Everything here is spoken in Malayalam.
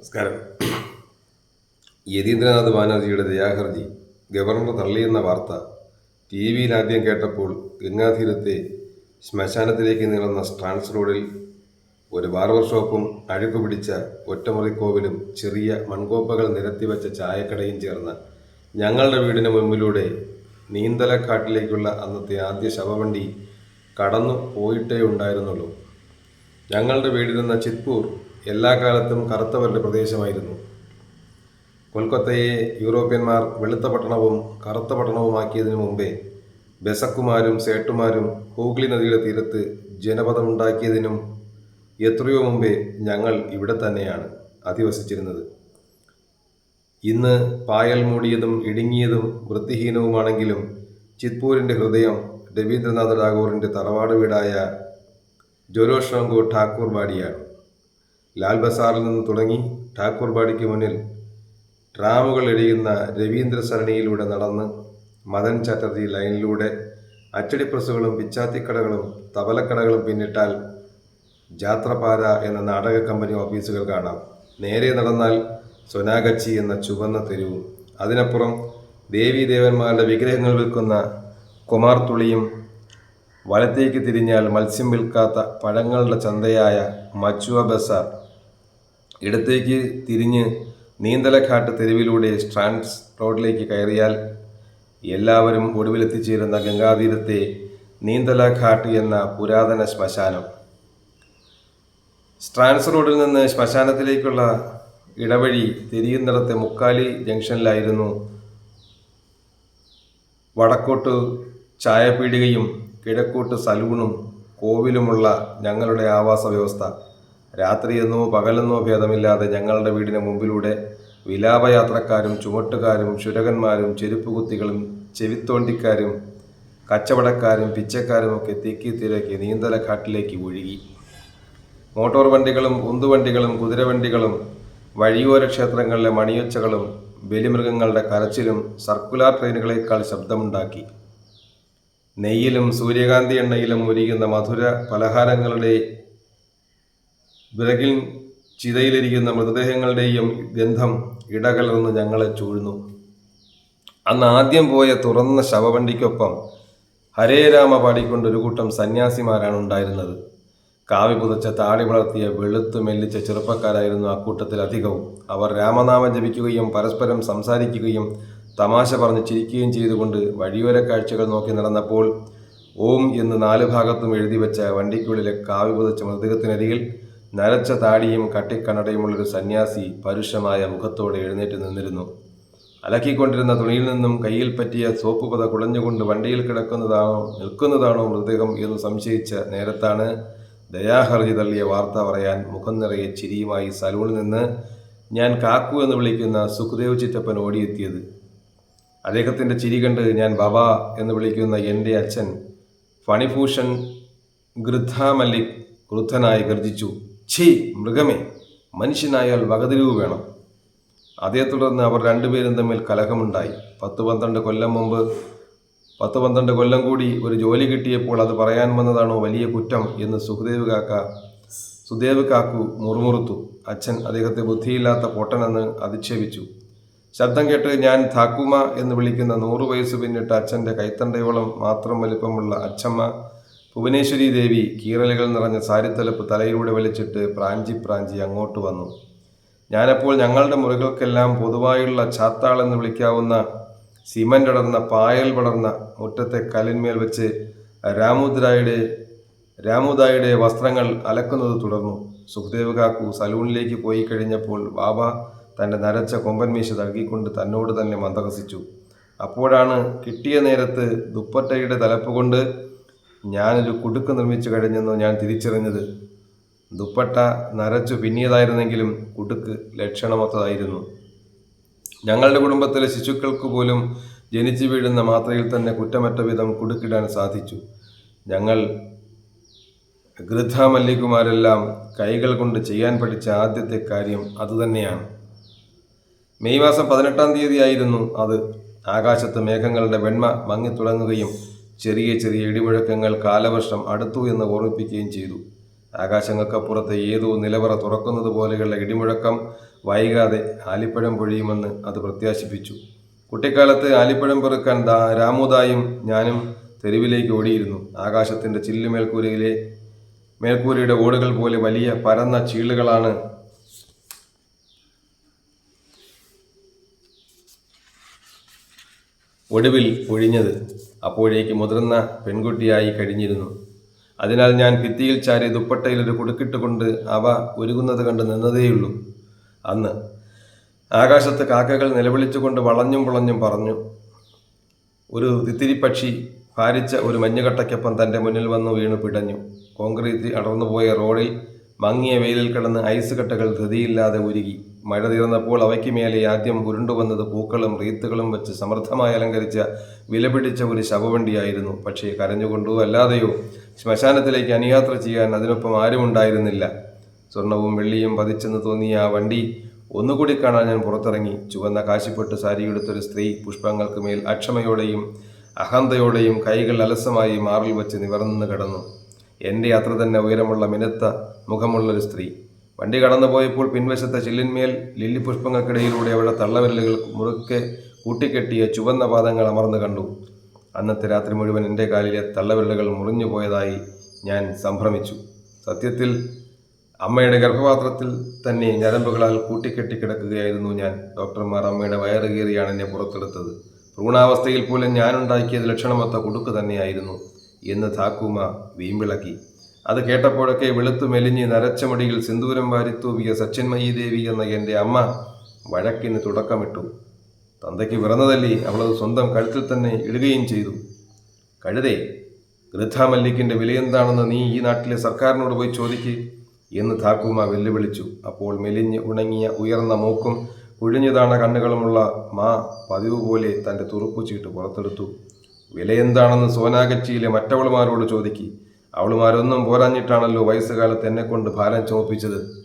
നമസ്കാരം. യതീന്ദ്രനാഥ് ബാനർജിയുടെ ദയാഹർജി ഗവർണർ തള്ളിയെന്ന വാർത്ത ടി വിയിൽ ആദ്യം കേട്ടപ്പോൾ ഗംഗാതീരത്തെ ശ്മശാനത്തിലേക്ക് നീളുന്ന സ്ട്രാൻസ് റോഡിൽ ഒരു ബാർബർ ഷോപ്പും അഴുക്കു പിടിച്ച ഒറ്റമുറിക്കോവിലും ചെറിയ മൺകോപ്പകൾ നിരത്തിവെച്ച ചായക്കടയും ചേർന്ന ഞങ്ങളുടെ വീടിന് മുമ്പിലൂടെ നീന്തലക്കാട്ടിലേക്കുള്ള അന്നത്തെ ആദ്യ ശവവണ്ടി കടന്നു പോയിട്ടേ ഉണ്ടായിരുന്നുള്ളൂ. ഞങ്ങളുടെ വീടിരുന്ന ചിത്പൂർ എല്ലാ കാലത്തും കറുത്തവരുടെ പ്രദേശമായിരുന്നു. കൊൽക്കത്തയെ യൂറോപ്യന്മാർ വെളുത്ത പട്ടണവും കറുത്ത പട്ടണവുമാക്കിയതിനു മുമ്പേ ബെസക്കുമാരും സേട്ടുമാരും ഹൂഗ്ലി നദിയുടെ തീരത്ത് ജനപദമുണ്ടാക്കിയതിനും എത്രയോ മുമ്പേ ഞങ്ങൾ ഇവിടെ തന്നെയാണ് അധിവസിച്ചിരുന്നത്. ഇന്ന് പായൽ മൂടിയതും ഇടുങ്ങിയതും വൃത്തിഹീനവുമാണെങ്കിലും ചിത്പൂരിന്റെ ഹൃദയം രവീന്ദ്രനാഥ ടാഗോറിന്റെ തറവാട് വീടായ ജോരോഷാങ്കോ ഠാക്കൂർ ബാടിയാണ് ലാൽ ബസാറിൽ നിന്ന് തുടങ്ങി ഠാക്കൂർ ബാടിക്ക് മുന്നിൽ ട്രാമുകൾ എഴിയുന്ന രവീന്ദ്ര സരണിയിലൂടെ നടന്ന് മദൻ ചാറ്റർജി ലൈനിലൂടെ അച്ചടി അച്ചടിപ്രസ്സുകളും പിച്ചാത്തിക്കടകളും തബലക്കടകളും പിന്നിട്ടാൽ ജാത്രപാര എന്ന നാടക കമ്പനി ഓഫീസുകൾ കാണാം. നേരെ നടന്നാൽ സൊനാഗച്ചി എന്ന ചുവന്ന തെരുവും. അതിനപ്പുറം ദേവീദേവന്മാരുടെ വിഗ്രഹങ്ങൾ വിൽക്കുന്ന കുമാർത്തുളിയും വലത്തേക്ക് തിരിഞ്ഞാൽ മത്സ്യം വിൽക്കാത്ത പഴങ്ങളുടെ ചന്തയായ മച്ചുവ ബസാർ ഇടത്തേക്ക് തിരിഞ്ഞ് നീന്തലഘാട്ട് തെരുവിലൂടെ സ്ട്രാൻഡ്സ് റോഡിലേക്ക് കയറിയാൽ എല്ലാവരും ഒടുവിലെത്തിച്ചേരുന്ന ഗംഗാതീരത്തെ നീന്തലഘാട്ട് എന്ന പുരാതന ശ്മശാനം. സ്ട്രാൻസ് റോഡിൽ നിന്ന് ശ്മശാനത്തിലേക്കുള്ള ഇടവഴി തിരിയുന്നിടത്തെ മുക്കാലി ജംഗ്ഷനിലായിരുന്നു വടക്കോട്ട് ചായപീടികയും കിഴക്കോട്ട് സലൂണും കോവിലുമുള്ള ഞങ്ങളുടെ ആവാസ വ്യവസ്ഥ രാത്രിയെന്നോ പകലെന്നോ ഭേദമില്ലാതെ ഞങ്ങളുടെ വീടിന് മുമ്പിലൂടെ വിലാപയാത്രക്കാരും ചുമട്ടുകാരും ചുരകന്മാരും ചെരുപ്പുകുത്തികളും ചെവിത്തോണ്ടിക്കാരും കച്ചവടക്കാരും പിച്ചക്കാരുമൊക്കെ തിക്കി തിരക്കി നീന്തലഘാട്ടിലേക്ക് ഒഴുകി. മോട്ടോർ വണ്ടികളും ഉന്തുവണ്ടികളും കുതിരവണ്ടികളും വഴിയോര ക്ഷേത്രങ്ങളിലെ മണിയൊച്ചകളും ബലിമൃഗങ്ങളുടെ കരച്ചിലും സർക്കുലാർ ട്രെയിനുകളേക്കാൾ ശബ്ദമുണ്ടാക്കി. നെയ്യിലും സൂര്യകാന്തി എണ്ണയിലും ഒരുങ്ങുന്ന മധുര പലഹാരങ്ങളുടെ വിറകിൽ ചിതയിലിരിക്കുന്ന മൃതദേഹങ്ങളുടെയും ഗന്ധം ഇടകലർന്ന് ഞങ്ങളെ ചൂഴുന്നു. അന്ന് ആദ്യം പോയ തുറന്ന ശവവണ്ടിക്കൊപ്പം ഹരേ രാമ പാടിക്കൊണ്ട് ഒരു കൂട്ടം സന്യാസിമാരാണ് ഉണ്ടായിരുന്നത്. കാവി പുതച്ച താടി വളർത്തിയ വെളുത്തു മെല്ലിച്ച ചെറുപ്പക്കാരായിരുന്നു അക്കൂട്ടത്തിൽ അധികവും. അവർ രാമനാമം ജപിക്കുകയും പരസ്പരം സംസാരിക്കുകയും തമാശ പറഞ്ഞ് ചിരിക്കുകയും ചെയ്തുകൊണ്ട് വഴിയോര കാഴ്ചകൾ നോക്കി നടന്നപ്പോൾ ഓം എന്ന് നാല് ഭാഗത്തും എഴുതി വെച്ച വണ്ടിക്കുള്ളിലെ കാവി പുതച്ച മൃതദേഹത്തിനരികിൽ നരച്ച താടിയും കട്ടിക്കണ്ണടയുമുള്ളൊരു സന്യാസി പരുഷമായ മുഖത്തോടെ എഴുന്നേറ്റ് നിന്നിരുന്നു. അലക്കിക്കൊണ്ടിരുന്ന തുണിയിൽ നിന്നും കയ്യിൽ പറ്റിയ സോപ്പ് പത കുളഞ്ഞുകൊണ്ട് വണ്ടിയിൽ കിടക്കുന്നതാണോ നിൽക്കുന്നതാണോ മൃതദേഹം എന്ന് സംശയിച്ച നേരത്താണ് ദയാഹർജി തള്ളിയ വാർത്ത പറയാൻ മുഖം നിറയെ ചിരിയുമായി സലൂണിൽ നിന്ന് ഞാൻ കാക്കു എന്ന് വിളിക്കുന്ന സുഖദേവ് ചിറ്റപ്പൻ ഓടിയെത്തിയത്. അദ്ദേഹത്തിന്റെ ചിരി കണ്ട് ഞാൻ ബബ എന്ന് വിളിക്കുന്ന എന്റെ അച്ഛൻ ഫണിഭൂഷൺ ഗൃദ്ധ ക്രുദ്ധനായി ഗർജിച്ചു. ഛീ മൃഗമേ മനുഷ്യനായാൽ വകതിരിവ് വേണം. അതേ തുടർന്ന് അവർ രണ്ടുപേരും തമ്മിൽ കലഹമുണ്ടായി. പത്ത് പന്ത്രണ്ട് കൊല്ലം മുമ്പ് പത്ത് പന്ത്രണ്ട് കൊല്ലം കൂടി ഒരു ജോലി കിട്ടിയപ്പോൾ അത് പറയാൻ വന്നതാണോ വലിയ കുറ്റം എന്ന് സുഖദേവ് കാക്ക സുദേവ് കാക്കു മുറുമുറുത്തു. അച്ഛൻ അദ്ദേഹത്തെ ബുദ്ധിയില്ലാത്ത പൊട്ടനെന്ന് അധിക്ഷേപിച്ചു. ശബ്ദം കേട്ട് ഞാൻ ധാക്കുമ എന്ന് വിളിക്കുന്ന നൂറു വയസ്സ് പിന്നിട്ട് അച്ഛന്റെ കൈത്തണ്ടയോളം മാത്രം വലിപ്പമുള്ള അച്ഛമ്മ ഭുവനേശ്വരി ദേവി കീറലുകൾ നിറഞ്ഞ സാരിത്തലപ്പ് തലയിലൂടെ വലിച്ചിട്ട് പ്രാഞ്ചി പ്രാഞ്ചി അങ്ങോട്ട് വന്നു. ഞാനപ്പോൾ ഞങ്ങളുടെ മുറികൾക്കെല്ലാം പൊതുവായുള്ള ചാത്താളെന്ന് വിളിക്കാവുന്ന സിമന്റ് അടർന്ന പായൽ വളർന്ന മുറ്റത്തെ കല്ലിന്മേൽ വെച്ച് രാമുദ്രായുടെ രാമുദായുടെ വസ്ത്രങ്ങൾ അലക്കുന്നത് തുടർന്നു. സുഖദേവ് കാക്കു സലൂണിലേക്ക് പോയി കഴിഞ്ഞപ്പോൾ ബാബ തന്റെ നരച്ച കൊമ്പൻ മീശ തഴുകിക്കൊണ്ട് തന്നോട് തന്നെ മന്ദഹസിച്ചു. അപ്പോഴാണ് കിട്ടിയ നേരത്ത് ദുപ്പട്ടയുടെ തലപ്പ് കൊണ്ട് ഞാനൊരു കുടുക്ക് നിർമ്മിച്ചു കഴിഞ്ഞെന്നു ഞാൻ തിരിച്ചറിഞ്ഞത്. ദുപ്പട്ട നരച്ചു പിന്നിയതായിരുന്നെങ്കിലും കുടുക്ക് ലക്ഷണമൊത്തതായിരുന്നു. ഞങ്ങളുടെ കുടുംബത്തിലെ ശിശുക്കൾക്ക് പോലും ജനിച്ചു വീഴുന്ന മാത്രയിൽ തന്നെ കുറ്റമറ്റ വിധം കുടുക്കിടാൻ സാധിച്ചു. ഞങ്ങൾ ഗൃഥ മല്ലികുമാരെല്ലാം കൈകൾ കൊണ്ട് ചെയ്യാൻ പഠിച്ച ആദ്യത്തെ കാര്യം അതുതന്നെയാണ്. മെയ് മാസം പതിനെട്ടാം തീയതിയായിരുന്നു അത്. ആകാശത്ത് മേഘങ്ങളുടെ വെണ്മ മങ്ങിത്തുടങ്ങുകയും ചെറിയ ചെറിയ ഇടിമുഴക്കങ്ങൾ കാലവർഷം അടുത്തു എന്ന് ഓർമ്മിപ്പിക്കുകയും ചെയ്തു. ആകാശങ്ങൾക്കപ്പുറത്ത് ഏതോ നിലവറ തുറക്കുന്നത് പോലെയുള്ള ഇടിമുഴക്കം വൈകാതെ ആലിപ്പഴം പൊഴിയുമെന്ന് അത് പ്രത്യാശിപ്പിച്ചു. കുട്ടിക്കാലത്ത് ആലിപ്പഴം പെറുക്കാൻ ദാ രാമുദായും ഞാനും തെരുവിലേക്ക് ഓടിയിരുന്നു. ആകാശത്തിന്റെ ചില്ലു മേൽക്കൂരയിലെ മേൽക്കൂരയുടെ ഓടുകൾ പോലെ വലിയ പരന്ന ചീളുകളാണ് ഒടുവിൽ ഒഴിഞ്ഞത് അപ്പോഴേക്ക് മുതിർന്ന പെൺകുട്ടിയായി കഴിഞ്ഞിരുന്നു. അതിനാൽ ഞാൻ ഭിത്തിയിൽ ചാരി ദുപ്പട്ടയിൽ ഒരു കുടുക്കിട്ട് കൊണ്ട് അവ ഒരുങ്ങുന്നത് കണ്ട് നിന്നതേയുള്ളൂ. അന്ന് ആകാശത്ത് കാക്കകൾ നിലവിളിച്ചുകൊണ്ട് വളഞ്ഞും പുളഞ്ഞും പറഞ്ഞു ഒരു തിത്തിരിപ്പക്ഷി ഭാരിച്ച ഒരു മഞ്ഞുകട്ടയ്ക്കൊപ്പം തന്റെ മുന്നിൽ വന്നു വീണ് പിടഞ്ഞു. കോൺക്രീറ്റ് അടർന്നുപോയ റോഡിൽ മങ്ങിയ വെയിലിൽ കിടന്ന് ഐസ് കട്ടകൾ ധൃതിയില്ലാതെ ഉരുകി. മഴ തീർന്നപ്പോൾ അവയ്ക്ക് മേലെ ആദ്യം ഉരുണ്ടുവന്നത് പൂക്കളും റീത്തുകളും വെച്ച് സമൃദ്ധമായി അലങ്കരിച്ച വിലപിടിച്ച ഒരു ശവവണ്ടിയായിരുന്നു. പക്ഷേ കരഞ്ഞുകൊണ്ടോ അല്ലാതെയോ? ശ്മശാനത്തിലേക്ക് അനുയാത്ര ചെയ്യാൻ അതിനൊപ്പം ആരും ഉണ്ടായിരുന്നില്ല. സ്വർണവും വെള്ളിയും പതിച്ചെന്ന് തോന്നിയ ആ വണ്ടി ഒന്നുകൂടി കാണാൻ ഞാൻ പുറത്തിറങ്ങി. ചുവന്ന കാശിപ്പെട്ട് സാരിയെടുത്തൊരു സ്ത്രീ പുഷ്പങ്ങൾക്ക് മേൽ അക്ഷമയോടെയും അഹന്തയോടെയും കൈകൾ അലസമായി മാറിൽ വെച്ച് നിവർന്നു കിടന്നു. എന്റെ അത്ര തന്നെ ഉയരമുള്ള മിനുത്ത മുഖമുള്ളൊരു സ്ത്രീ. വണ്ടി കടന്നുപോയപ്പോൾ പിൻവശത്തെ ചില്ലിന്മേൽ ലില്ലി പുഷ്പങ്ങൾക്കിടയിലൂടെ അവളുടെ തള്ളവിരലുകൾ മുറുക്കെ കൂട്ടിക്കെട്ടിയ ചുവന്ന പാദങ്ങൾ അമർന്നു കണ്ടു. അന്നത്തെ രാത്രി മുഴുവൻ എന്റെ കാലിലെ തള്ളവിരലുകൾ മുറിഞ്ഞു പോയതായി ഞാൻ സംഭ്രമിച്ചു. സത്യത്തിൽ അമ്മയുടെ ഗർഭപാത്രത്തിൽ തന്നെ ഞരമ്പുകളാൽ കൂട്ടിക്കെട്ടി കിടക്കുകയായിരുന്നു ഞാൻ. ഡോക്ടർമാർ അമ്മയുടെ വയറ് കീറിയാണ് എന്നെ പുറത്തെടുത്തത്. ഭ്രൂണാവസ്ഥയിൽ പോലും ഞാനുണ്ടാക്കിയത് ലക്ഷണമൊത്ത കുടുക്ക് തന്നെയായിരുന്നു. എന്ന് താക്കൂമ വീമ്പിളക്കി. അത് കേട്ടപ്പോഴൊക്കെ വെളുത്തു മെലിഞ്ഞ് നരച്ച മടിയിൽ സിന്ദൂരം വാരിത്തൂവിയ സച്ചിന്മയി ദേവി എന്ന എന്റെ അമ്മ വഴക്കിന് തുടക്കമിട്ടു. തന്തയ്ക്ക് പിറന്നതല്ലേ അവളത് സ്വന്തം കഴുത്തിൽ തന്നെ ഇടുകയും ചെയ്തു. കഴുതേ ഗൃഥാമല്ലിക്കിന്റെ വിലയെന്താണെന്ന് നീ ഈ നാട്ടിലെ സർക്കാരിനോട് പോയി ചോദിക്ക് എന്ന് താക്കൂമ വെല്ലുവിളിച്ചു. അപ്പോൾ മെലിഞ്ഞ് ഉണങ്ങിയ ഉയർന്ന മൂക്കും കുഴിഞ്ഞുതാണ കണ്ണുകളുമുള്ള മാ പതിവ് പോലെ തന്റെ തുറുപ്പു ചീട്ട് പുറത്തെടുത്തു. വിലയെന്താണെന്ന് സോനാഗച്ചിയിലെ മറ്റവളുമാരോട് ചോദിക്കി. അവളുമാരൊന്നും പോരാഞ്ഞിട്ടാണല്ലോ വയസ്സുകാലത്ത് എന്നെക്കൊണ്ട് ഭാരം ചുമപ്പിച്ചത്.